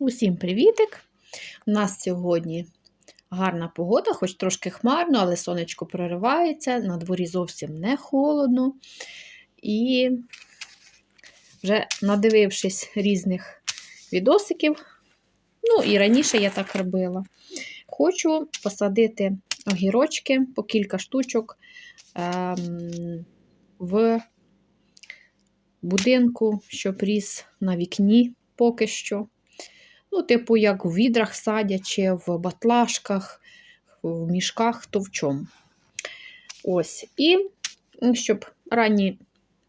Усім привітик! У нас сьогодні гарна погода, хоч трошки хмарно, але сонечко проривається, на дворі зовсім не холодно. І вже надивившись різних відосиків, ну і раніше я так робила, хочу посадити огірочки по кілька штучок ем, в будинку, щоб ріс на вікні поки що. Ну, типу, як в відрах садять, чи в батлашках, в мішках, то в чому. Ось. І щоб ранні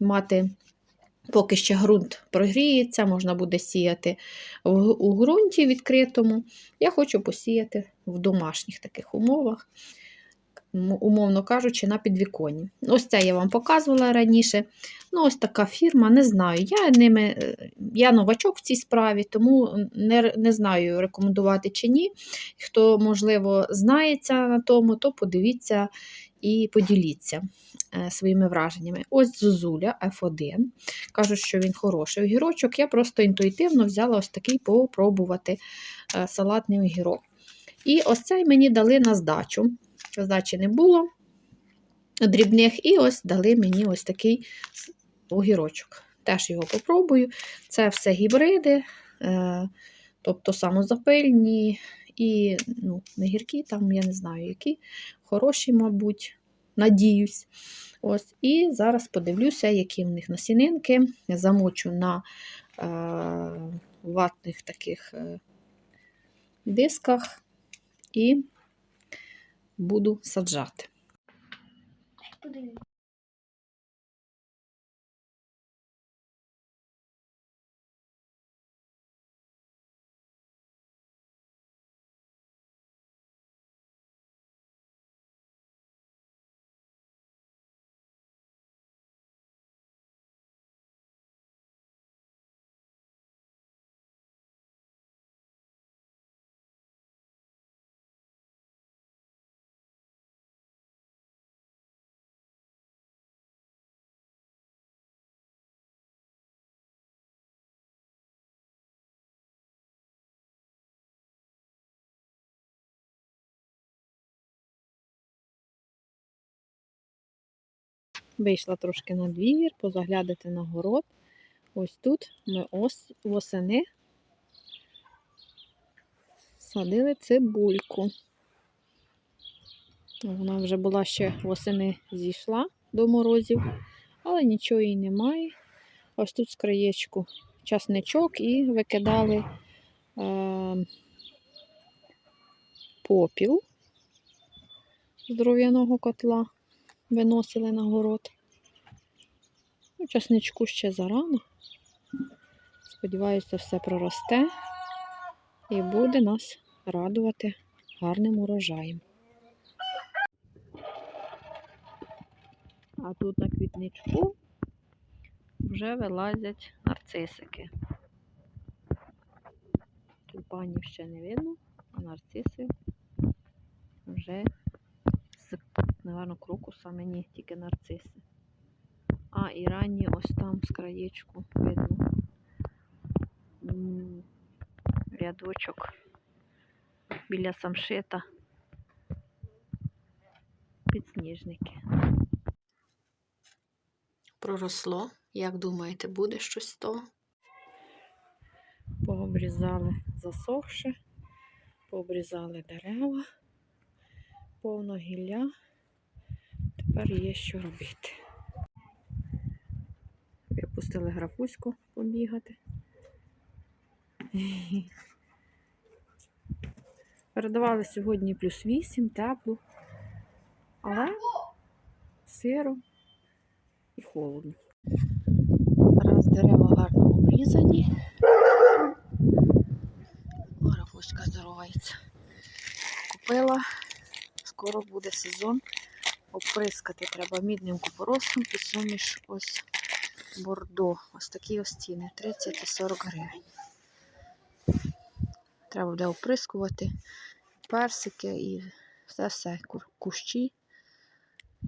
мати, поки ще ґрунт прогріється, можна буде сіяти у ґрунті відкритому. Я хочу посіяти в домашніх таких умовах, умовно кажучи, на підвіконні. Ось це я вам показувала раніше. Ну, ось така фірма, не знаю. Я ними, е, я новачок в цій справі, тому не не знаю, рекомендувати чи ні. Хто, можливо, знається на тому, то подивіться і поділіться е, своїми враженнями. Ось Зозуля F1. Кажуть, що він хороший огірочок. Я просто інтуїтивно взяла ось такий попробувати е, салатний огірок. І ось цей мені дали на здачу. Здачі не було дрібних, і ось дали мені ось такий огірочок. Теж його попробую. Це все гібриди, е, тобто самозапильні і ну, не гіркі, там я не знаю, які. Хороші, мабуть, надіюсь. Ось, І зараз подивлюся, які в них насінинки. Замочу на е, ватних таких е, дисках і буду саджати. Вийшла трошки на двір, позаглядати на город. Ось тут ми ось восени садили цибульку. Вона вже була ще восени зійшла до морозів, але нічого їй немає. Ось тут з краєчку часничок і викидали е, попіл з дров'яного котла виносили на город. Ну, Часничку ще зарано. Сподіваюся, все проросте і буде нас радувати гарним урожаєм. А тут на квітничку вже вилазять нарцисики. Тюльпанів ще не видно, а нарциси вже Наверно, крокуса мені тільки нарциси. А, і ранні ось там з краєчку видно рядочок біля самшита. Підсніжники. Проросло, як думаєте, буде щось з того? Пообрізали засохше, пообрізали дерева, повно гілля. Тепер є що робити. Випустили графуську побігати. Передавали сьогодні плюс 8, тепло, але сиро і холодно. Раз дерева гарно обрізані. Графуська здоровається. Купила, скоро буде сезон. Оприскати треба мідним купоросом і суміш ось бордо. Ось такі ось ціни 30 і 40 гривень. Треба буде оприскувати персики і все-все, кущі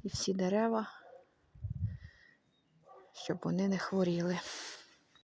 і всі дерева, щоб вони не хворіли.